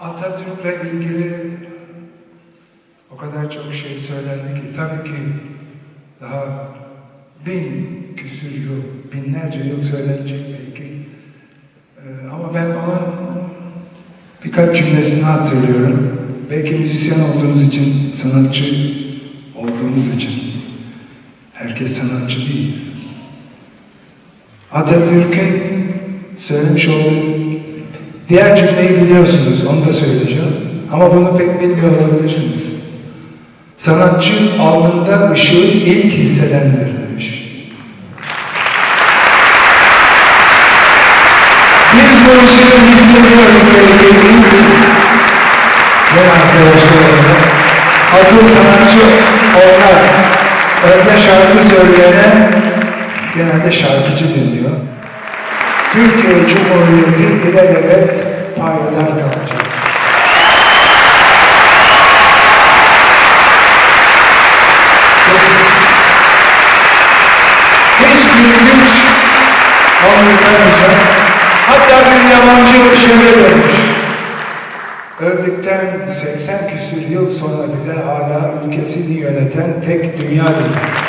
Atatürk'le ilgili o kadar çok şey söylendi ki tabii ki daha bin küsür yıl, binlerce yıl söylenecek belki. Ee, ama ben onun birkaç cümlesini hatırlıyorum. Belki müzisyen olduğumuz için, sanatçı olduğumuz için. Herkes sanatçı değil. Atatürk'ün söylemiş olduğu diğer cümleyi biliyorsunuz, onu da söyleyeceğim. Ama bunu pek bilmiyor olabilirsiniz. Sanatçı alnında ışığı ilk hissedendir demiş. Biz bu ışığı hissediyoruz belki değil mi? Ve arkadaşlar asıl sanatçı onlar. Önde şarkı söyleyene genelde şarkıcı deniyor. Türkiye Cumhuriyeti ilelebet payidar kalacak. Hiçbir güç onu yıkamayacak. Hatta bir yabancı şöyle demiş. Öldükten 80 küsür yıl sonra bile hala ülkesini yöneten tek dünya dedi.